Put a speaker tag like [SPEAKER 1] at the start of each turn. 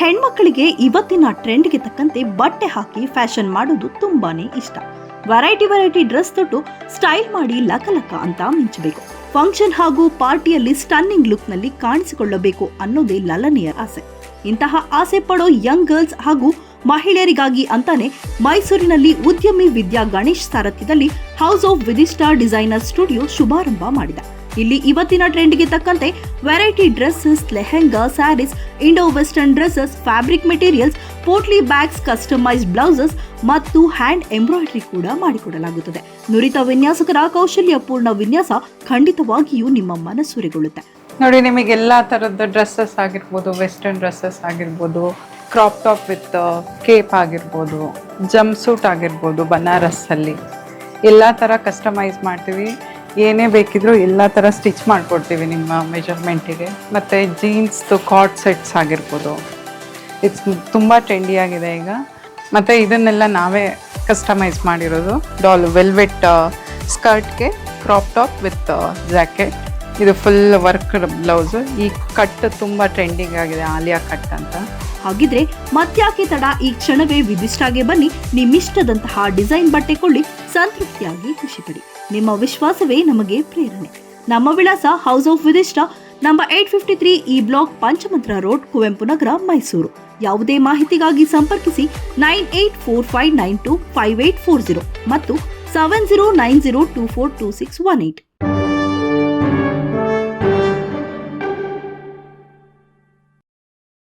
[SPEAKER 1] ಹೆಣ್ಮಕ್ಕಳಿಗೆ ಇವತ್ತಿನ ಟ್ರೆಂಡ್ಗೆ ತಕ್ಕಂತೆ ಬಟ್ಟೆ ಹಾಕಿ ಫ್ಯಾಷನ್ ಮಾಡೋದು ತುಂಬಾನೇ ಇಷ್ಟ. ವೆರೈಟಿ ವೆರೈಟಿ ಡ್ರೆಸ್ ತೊಟ್ಟು ಸ್ಟೈಲ್ ಮಾಡಿ ಲಕ ಅಂತ ಮಿಂಚಬೇಕು. ಫಂಕ್ಷನ್ ಹಾಗೂ ಪಾರ್ಟಿಯಲ್ಲಿ ಸ್ಟನ್ನಿಂಗ್ ಲುಕ್ನಲ್ಲಿ ಕಾಣಿಸಿಕೊಳ್ಳಬೇಕು ಅನ್ನೋದೇ ಲಲನೆಯ ಆಸೆ. ಇಂತಹ ಆಸೆ ಪಡೋ ಯಂಗ್ ಗರ್ಲ್ಸ್ ಹಾಗೂ ಮಹಿಳೆಯರಿಗಾಗಿ ಅಂತಾನೆ ಮೈಸೂರಿನಲ್ಲಿ ಉದ್ಯಮಿ ವಿದ್ಯಾ ಗಣೇಶ್ ಸಾರಥ್ಯದಲ್ಲಿ ಹೌಸ್ ಆಫ್ ವಿಧಿಸ್ಟಾರ್ ಡಿಸೈನರ್ ಸ್ಟುಡಿಯೋ ಶುಭಾರಂಭ ಮಾಡಿದೆ. ಇಲ್ಲಿ ಇವತ್ತಿನ ಟ್ರೆಂಡ್ಗೆ ತಕ್ಕಂತೆ variety dresses, lehenga, saris, Indo western dresses, fabric materials, potli bags, customized blouses ಮತ್ತು ಹ್ಯಾಂಡ್ ಎಂಬ್ರಾಯ್ಡ್ರಿ ಕೂಡ ಮಾಡಿಕೊಡಲಾಗುತ್ತದೆ. ನುರಿತ ವಿನ್ಯಾಸಕರ ಕೌಶಲ್ಯಪೂರ್ಣ ವಿನ್ಯಾಸ ಖಂಡಿತವಾಗಿಯೂ ನಿಮ್ಮ ಮನಸ್ಸುರಿಗೊಳ್ಳುತ್ತೆ
[SPEAKER 2] ನೋಡಿ ನಿಮಗೆ ಎಲ್ಲ ಥರದ ಡ್ರೆಸ್ಸಸ್ ಆಗಿರ್ಬೋದು, ವೆಸ್ಟರ್ನ್ ಡ್ರೆಸ್ಸಸ್ ಆಗಿರ್ಬೋದು, ಕ್ರಾಪ್ ಟಾಪ್ ವಿತ್ ಕೇಪ್ ಆಗಿರ್ಬೋದು, ಜಂಪ್ ಸೂಟ್ ಆಗಿರ್ಬೋದು, ಬನಾರಸ್ಸಲ್ಲಿ ಎಲ್ಲ ಥರ ಕಸ್ಟಮೈಸ್ ಮಾಡ್ತೀವಿ. ಏನೇ ಬೇಕಿದ್ರು ಎಲ್ಲ ಥರ ಸ್ಟಿಚ್ ಮಾಡಿಕೊಡ್ತೀವಿ ನಿಮ್ಮ ಮೆಜರ್ಮೆಂಟಿಗೆ ಮತ್ತು ಜೀನ್ಸ್ದು ಕಾಟ್ ಸೆಟ್ಸ್ ಆಗಿರ್ಬೋದು. ಇಟ್ಸ್ ತುಂಬ ಟ್ರೆಂಡಿ ಆಗಿದೆ ಈಗ. ಮತ್ತು ಇದನ್ನೆಲ್ಲ ನಾವೇ ಕಸ್ಟಮೈಸ್ ಮಾಡಿರೋದು. ಡಾಲ್ ವೆಲ್ವೆಟ್ ಸ್ಕರ್ಟ್ಗೆ ಕ್ರಾಪ್ ಟಾಪ್ ವಿತ್ ಜಾಕೆಟ್ ಇದು ಫುಲ್ ವರ್ಕ್ ಬ್ಲೌಸು ಈ ಕಟ್ ತುಂಬ ಟ್ರೆಂಡಿಂಗ್ ಆಗಿದೆ, ಆಲಿಯಾ ಕಟ್ ಅಂತ.
[SPEAKER 1] ಹಾಗಿದ್ರೆ ಮತ್ಯಾಕೆ ತಡ ಈ ಕ್ಷಣವೇ ವಿಧಿಷ್ಟಾಗೆ ಬನ್ನಿ. ನಿಮ್ಮಿಷ್ಟದಂತಹ ಡಿಸೈನ್ ಬಟ್ಟೆ ಕೊಳ್ಳಿ, ಸಂತೃಪ್ತಿಯಾಗಿ ಖುಷಿಪಡಿ ನಿಮ್ಮ ವಿಶ್ವಾಸವೇ ನಮಗೆ ಪ್ರೇರಣೆ. ನಮ್ಮ ವಿಳಾಸ house of Vidishta number eight fifty three E block Panchamantra road Kuvempu Nagar, Mysuru. ಯಾವುದೇ ಮಾಹಿತಿಗಾಗಿ ಸಂಪರ್ಕಿಸಿ nine eight four five nine two five eight four zero ಮತ್ತು seven zero nine zero two four two six one eight